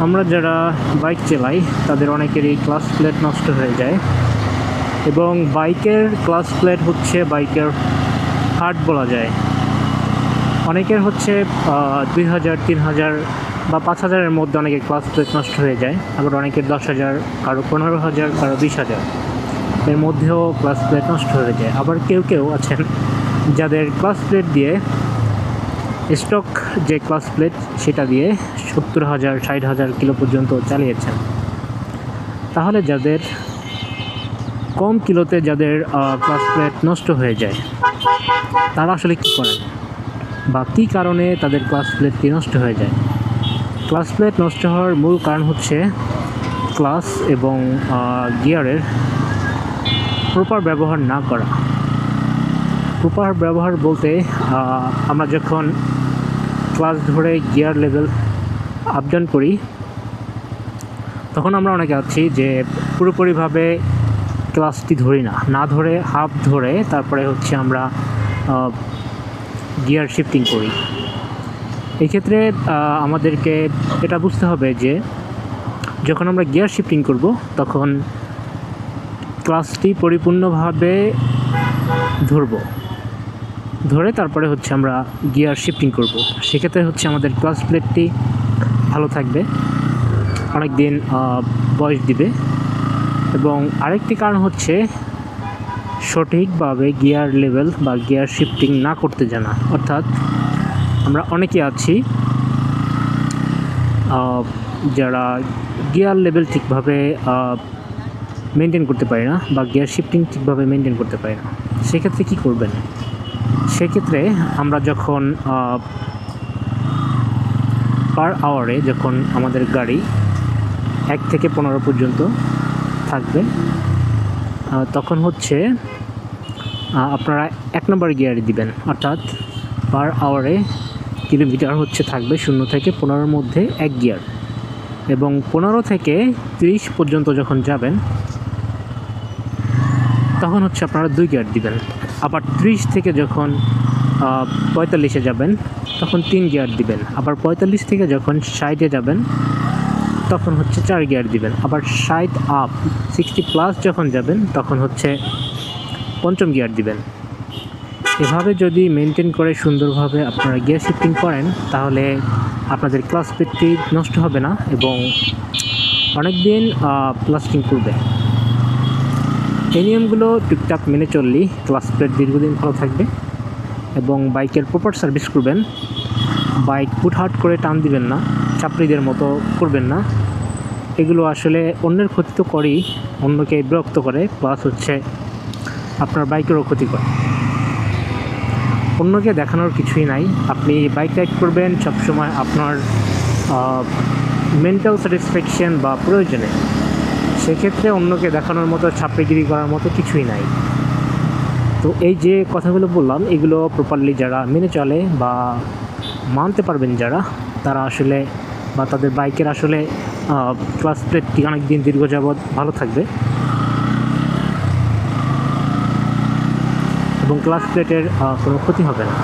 আমরা যারা বাইক চালাই, তাদের অনেকেরই ক্লাস প্লেট নষ্ট হয়ে যায়। এবং বাইকের ক্লাস প্লেট হচ্ছে বাইকের হার্ট বলা যায়। অনেকের হচ্ছে দুই হাজার, তিন হাজার বা পাঁচ হাজারের মধ্যে অনেকের ক্লাস প্লেট নষ্ট হয়ে যায়। আবার অনেকের দশ হাজার, কারও পনেরো হাজার, কারও বিশ হাজার। এর মধ্যেও ক্লাস প্লেট নষ্ট হয়ে যায়। আবার কেউ কেউ আছেন যাদের ক্লাস প্লেট দিয়ে স্টক যে ক্লাস প্লেট, সেটা দিয়ে সত্তর হাজার, ষাট হাজার কিলো পর্যন্ত চালিয়েছেন। তাহলে যাদের কম কিলোতে যাদের ক্লাস প্লেট নষ্ট হয়ে যায়, তারা আসলে কী করেন? বা কী কারণে তাদের ক্লাস প্লেটটি নষ্ট হয়ে যায়? ক্লাস প্লেট নষ্ট হওয়ার মূল কারণ হচ্ছে ক্লাস এবং গিয়ারের প্রপার ব্যবহার না করা। প্রপার ব্যবহার বলতে আমরা যখন ক্লাস ধরে গিয়ার লেভেল আপ ডাউন করি, তখন আমরা অনেকে আছি যে পুরোপুরিভাবে ক্লাসটি ধরি না। না ধরে হাফ ধরে, তারপরে হচ্ছে আমরা গিয়ার শিফটিং করি। এক্ষেত্রে আমাদেরকে এটা বুঝতে হবে যে যখন আমরা গিয়ার শিফটিং করব, তখন ক্লাসটি পরিপূর্ণভাবে ধরবো। ধরে তারপরে হচ্ছে আমরা গিয়ার শিফটিং করব। সেক্ষেত্রে হচ্ছে আমাদের ক্লাস প্লেটটি ভালো থাকবে। অনেক দিন বয়স দিবে। এবং আরেকটি কারণ হচ্ছে সঠিকভাবে গিয়ার লেভেল বা গিয়ার শিফটিং না করতে জানা। অর্থাৎ আমরা অনেকে আছি যারা গিয়ার লেভেল ঠিকভাবে মেনটেন করতে পারি না বা গিয়ার শিফটিং ঠিকভাবে মেনটেন করতে পারি না। সেক্ষেত্রে কী করবেন? সেক্ষেত্রে আমরা যখন পার আওয়ারে যখন আমাদের গাড়ি এক থেকে পনেরো পর্যন্ত থাকবে তখন হচ্ছে আপনারা এক নম্বর গিয়ারে দিবেন। অর্থাৎ পার আওয়ারে কিলোমিটার হচ্ছে থাকবে শূন্য থেকে পনেরোর মধ্যে এক গিয়ার। এবং পনেরো থেকে তিরিশ পর্যন্ত যখন যাবেন তখন হচ্ছে আপনারা দুই গিয়ার দিবেন। আবার ত্রিশ থেকে যখন পঁয়তাল্লিশে যাবেন, তখন তিন গিয়ার দিবেন। আবার পঁয়তাল্লিশ থেকে যখন ষাটে যাবেন, তখন হচ্ছে চার গিয়ার দিবেন। আবার ষাট আপ সিক্সটি প্লাস যখন যাবেন, তখন হচ্ছে পঞ্চম গিয়ার দিবেন। এভাবে যদি মেনটেন করে সুন্দরভাবে আপনারা গিয়ার শিফটিং করেন, তাহলে আপনাদের ক্লাস পেটটি নষ্ট হবে না এবং অনেক দিন করবে। এই নিয়মগুলো টুকটাক মেনে চললেই ক্লাস প্লেট দীর্ঘদিন ভালো থাকবে এবং বাইকের প্রপার সার্ভিস করবেন। বাইক হুটহাট করে টান দিবেন না, চাপড়িদের মতো করবেন না। এগুলো আসলে অন্যের ক্ষতি তো করেই, অন্যকে বিরক্ত করে প্লাস হচ্ছে আপনার বাইকেরও ক্ষতি করে। অন্যকে দেখানোর কিছুই নাই। আপনি বাইক রাইড করবেন সবসময় আপনার মেন্টাল স্যাটিসফ্যাকশন বা প্রয়োজনে। সেক্ষেত্রে অন্যকে দেখানোর মতো ছাপড়িগিরি করার মতো কিছুই নাই। তো এই যে কথাগুলো বললাম, এগুলো প্রপারলি যারা মেনে চলে বা মানতে পারবেন যারা, তারা আসলে বা তাদের বাইকের আসলে ক্লাস প্লেটটি অনেক দিন দীর্ঘ যাবৎ ভালো থাকবে। এবং ক্লাস প্লেটের কোনো ক্ষতি হবে না।